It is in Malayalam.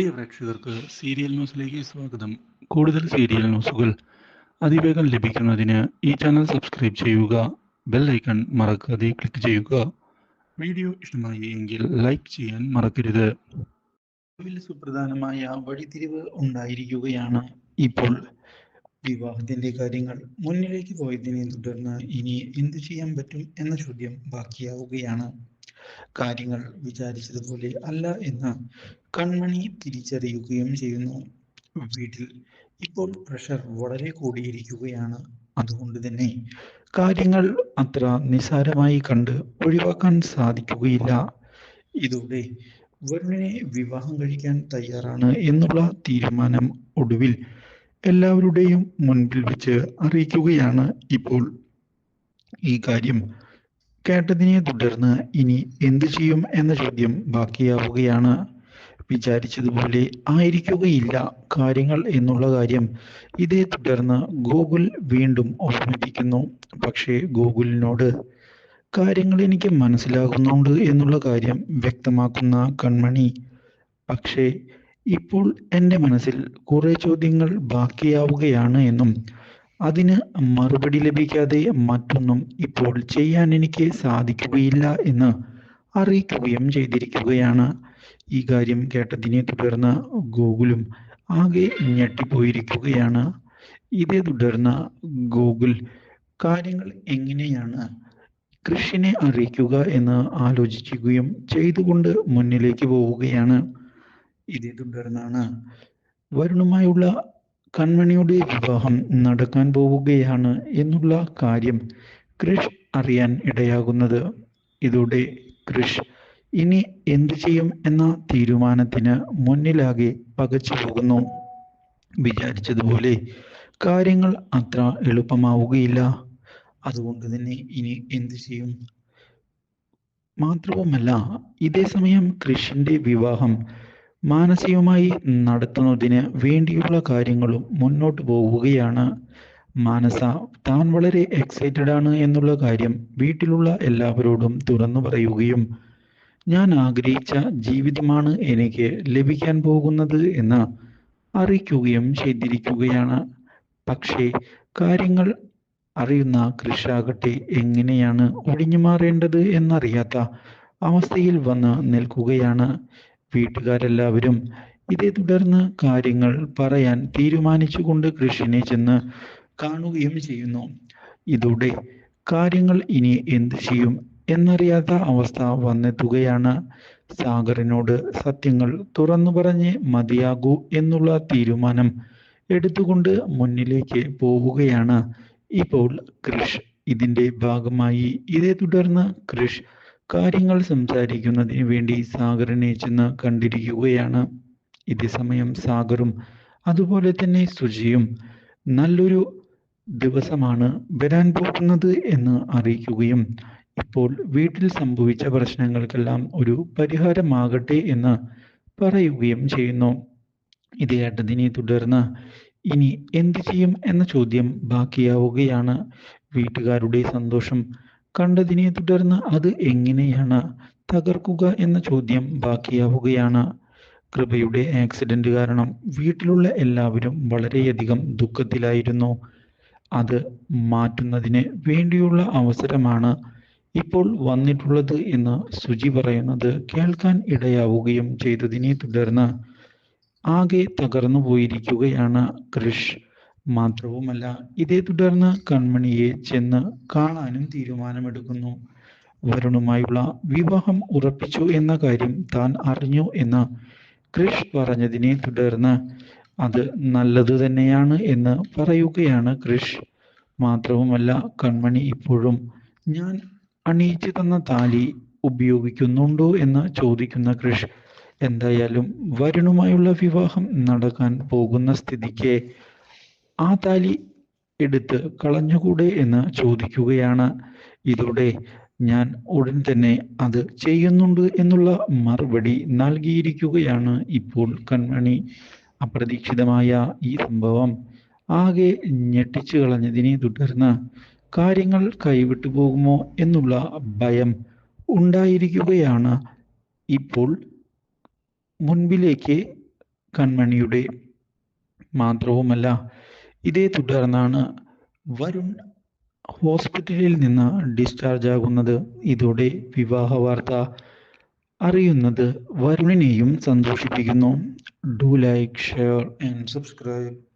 പ്രിയ പ്രേക്ഷകർക്ക് സീരിയൽ ന്യൂസിലേക്ക് സ്വാഗതം. കൂടുതൽ സീരിയൽ ന്യൂസുകൾ അതിവേഗം ലഭിക്കുന്നതിന് ഈ ചാനൽ സബ്സ്ക്രൈബ് ചെയ്യുക ബെൽ ഐക്കൺ മറക്കാതെ ക്ലിക്ക് ചെയ്യുക. വീഡിയോ ഇഷ്ടമായി എങ്കിൽ ലൈക്ക് ചെയ്യാൻ മറക്കരുത്. സുപ്രധാനമായ വഴിതിരിവ് ഉണ്ടായിരിക്കുകയാണ് ഇപ്പോൾ വിവാഹത്തിന്റെ കാര്യങ്ങൾ. മുന്നിലേക്ക് പോയതിനെ തുടർന്ന് ഇനി എന്തു ചെയ്യാൻ പറ്റും എന്ന ചോദ്യം ബാക്കിയാവുകയാണ്. കാര്യങ്ങൾ വിചാരിച്ചതുപോലെ അല്ല എന്ന് കൺമണി തിരിച്ചറിയുകയും ചെയ്യുന്നു. വീട്ടിൽ ഇപ്പോൾ പ്രഷർ വളരെ കൂടിയിരിക്കുകയാണ്. അതുകൊണ്ട് തന്നെ കാര്യങ്ങൾ അത്ര നിസാരമായി കണ്ട് ഒഴിവാക്കാൻ സാധിക്കുകയില്ല. ഇതോടെ വരുണിനെ വിവാഹം കഴിക്കാൻ തയ്യാറാണ് എന്നുള്ള തീരുമാനം ഒടുവിൽ എല്ലാവരുടെയും മുൻപിൽ വെച്ച് അറിയിക്കുകയാണ് ഇപ്പോൾ ഈ കാര്യം. കേട്ടതിനെ തുടർന്ന് ഇനി എന്തു ചെയ്യും എന്ന ചോദ്യം ബാക്കിയാവുകയാണ്. വിചാരിച്ചതുപോലെ ആയിരിക്കുകയില്ല കാര്യങ്ങൾ എന്നുള്ള കാര്യം ഇതേ തുടർന്ന് ഗൂഗിൾ വീണ്ടും ഓർമ്മിപ്പിക്കുന്നു. പക്ഷേ ഗൂഗിളിനോട് കാര്യങ്ങൾ എനിക്ക് മനസ്സിലാകുന്നുണ്ട് എന്നുള്ള കാര്യം വ്യക്തമാക്കുന്ന കൺമണി. പക്ഷേ ഇപ്പോൾ എന്റെ മനസ്സിൽ കുറേ ചോദ്യങ്ങൾ ബാക്കിയാവുകയാണ് എന്നും അതിന് മറുപടി ലഭിക്കാതെ മറ്റൊന്നും ഇപ്പോൾ ചെയ്യാൻ എനിക്ക് സാധിക്കുകയില്ല എന്ന് അറിയിക്കുകയും ചെയ്തിരിക്കുകയാണ്. ഈ കാര്യം കേട്ടതിനെ തുടർന്ന് ഗൂഗിളും ആകെ ഞെട്ടിപ്പോയിരിക്കുകയാണ്. ഇതേ തുടർന്ന് ഗൂഗിൾ കാര്യങ്ങൾ എങ്ങനെയാണ് കൃഷിനെ അറിയിക്കുക എന്ന് ആലോചിക്കുകയും ചെയ്തുകൊണ്ട് മുന്നിലേക്ക് പോവുകയാണ്. ഇതേ തുടർന്നാണ് വരുണുമായുള്ള കൺമണിയുടെ വിവാഹം നടക്കാൻ പോവുകയാണ് എന്നുള്ള കാര്യം ക്രിഷ് അറിയാൻ ഇടയാകുന്നത്. ഇതോടെ ക്രിഷ് ഇനി എന്തു ചെയ്യും എന്ന തീരുമാനത്തിന് മുന്നിലാകെ പകച്ചു പോകുന്നു. വിചാരിച്ചതുപോലെ കാര്യങ്ങൾ അത്ര എളുപ്പമാവുകയില്ല. അതുകൊണ്ട് തന്നെ ഇനി എന്തു ചെയ്യും? മാത്രവുമല്ല ഇതേ സമയം കൃഷിന്റെ വിവാഹം മാനസികമായി നടത്തുന്നതിന് വേണ്ടിയുള്ള കാര്യങ്ങളും മുന്നോട്ട് പോവുകയാണ്. മാനസ താൻ വളരെ എക്സൈറ്റഡ് ആണ് എന്നുള്ള കാര്യം വീട്ടിലുള്ള എല്ലാവരോടും തുറന്നു പറയുകയും ഞാൻ ആഗ്രഹിച്ച ജീവിതമാണ് എനിക്ക് ലഭിക്കാൻ പോകുന്നത് എന്ന് അറിയിക്കുകയും ചെയ്തിരിക്കുകയാണ്. പക്ഷേ കാര്യങ്ങൾ അറിയുന്ന കൃഷാകട്ടെ എങ്ങനെയാണ് ഒഴിഞ്ഞു മാറേണ്ടത് എന്നറിയാത്ത അവസ്ഥയിൽ വന്ന് നിൽക്കുകയാണ്. വീട്ടുകാരെല്ലാവരും ഇതേ തുടർന്ന് കാര്യങ്ങൾ പറയാൻ തീരുമാനിച്ചുകൊണ്ട് കൃഷിനെ ചെന്ന് കാണുകയും ചെയ്യുന്നു. ഇതോടെ കാര്യങ്ങൾ ഇനി എന്തു ചെയ്യും എന്നറിയാത്ത അവസ്ഥ വന്നെത്തുകയാണ്. സാഗറിനോട് സത്യങ്ങൾ തുറന്നു പറഞ്ഞ് മതിയാകൂ എന്നുള്ള തീരുമാനം എടുത്തുകൊണ്ട് മുന്നിലേക്ക് പോവുകയാണ്. ഇപ്പോൾ കൃഷ് ഇതിന്റെ ഭാഗമായി. ഇതേ തുടർന്ന് കൃഷ് കാര്യങ്ങൾ സംസാരിക്കുന്നതിന് വേണ്ടി സാഗറിനെ ചെന്ന് കണ്ടിരിക്കുകയാണ്. ഇതേ സമയം സാഗറും അതുപോലെ തന്നെ സുജിയും നല്ലൊരു ദിവസമാണ് വരാൻ പോകുന്നത് എന്ന് അറിയിക്കുകയും ഇപ്പോൾ വീട്ടിൽ സംഭവിച്ച പ്രശ്നങ്ങൾക്കെല്ലാം ഒരു പരിഹാരമാകട്ടെ എന്ന് പറയുകയും ചെയ്യുന്നു. ഇത് കേട്ടതിനെ തുടർന്ന് ഇനി എന്ത് ചെയ്യും എന്ന ചോദ്യം ബാക്കിയാവുകയാണ്. വീട്ടുകാരുടെ സന്തോഷം കണ്ടതിനെ തുടർന്ന് അത് എങ്ങനെയാണ് തകർക്കുക എന്ന ചോദ്യം ബാക്കിയാവുകയാണ്. കൃപയുടെ ആക്സിഡന്റ് കാരണം വീട്ടിലുള്ള എല്ലാവരും വളരെയധികം ദുഃഖത്തിലായിരുന്നു. അത് മാറ്റുന്നതിന് വേണ്ടിയുള്ള അവസരമാണ് ഇപ്പോൾ വന്നിട്ടുള്ളത് എന്ന് സുജി പറയുന്നത് കേൾക്കാൻ ഇടയാവുകയും ചെയ്തതിനെ തുടർന്ന് ആകെ തകർന്നു പോയിരിക്കുകയാണ് കൃഷ്. മാത്രവുമല്ല ഇതേ തുടർന്ന് കൺമണിയെ ചെന്ന് കാണാനും തീരുമാനമെടുക്കുന്നു. വരുണുമായുള്ള വിവാഹം ഉറപ്പിച്ചു എന്ന കാര്യം താൻ അറിഞ്ഞു എന്ന് കൃഷ് പറഞ്ഞതിനെ തുടർന്ന് അത് നല്ലത് തന്നെയാണ് എന്ന് പറയുകയാണ് കൃഷ്. മാത്രവുമല്ല കൺമണി ഇപ്പോഴും ഞാൻ അണിയിച്ചു തന്ന താലി ഉപയോഗിക്കുന്നുണ്ടോ എന്ന് ചോദിക്കുന്ന കൃഷ് എന്തായാലും വരുണുമായുള്ള വിവാഹം നടക്കാൻ പോകുന്ന സ്ഥിതിക്ക് ആ താലി എടുത്ത് കളഞ്ഞുകൂടെ എന്ന് ചോദിക്കുകയാണ്. ഇതോടെ ഞാൻ ഉടൻ തന്നെ അത് ചെയ്യുന്നുണ്ട് എന്നുള്ള മറുപടി നൽകിയിരിക്കുകയാണ് ഇപ്പോൾ കൺമണി. അപ്രതീക്ഷിതമായ ഈ സംഭവം ആകെ ഞെട്ടിച്ചു കളഞ്ഞതിനെ തുടർന്ന് കാര്യങ്ങൾ കൈവിട്ടു പോകുമോ എന്നുള്ള ഭയം ഉണ്ടായിരിക്കുകയാണ് ഇപ്പോൾ മുൻപിലേക്ക് കൺമണിയുടെ മാത്രവുമല്ല ഇതേ തുടർന്നാണ് വരുൺ ഹോസ്പിറ്റലിൽ നിന്ന് ഡിസ്ചാർജ് ആകുന്നത്. ഇതോടെ വിവാഹ വാർത്ത അറിയുന്നത് വരുണിനെയും സന്തോഷിപ്പിക്കുന്നു. Do like share and subscribe.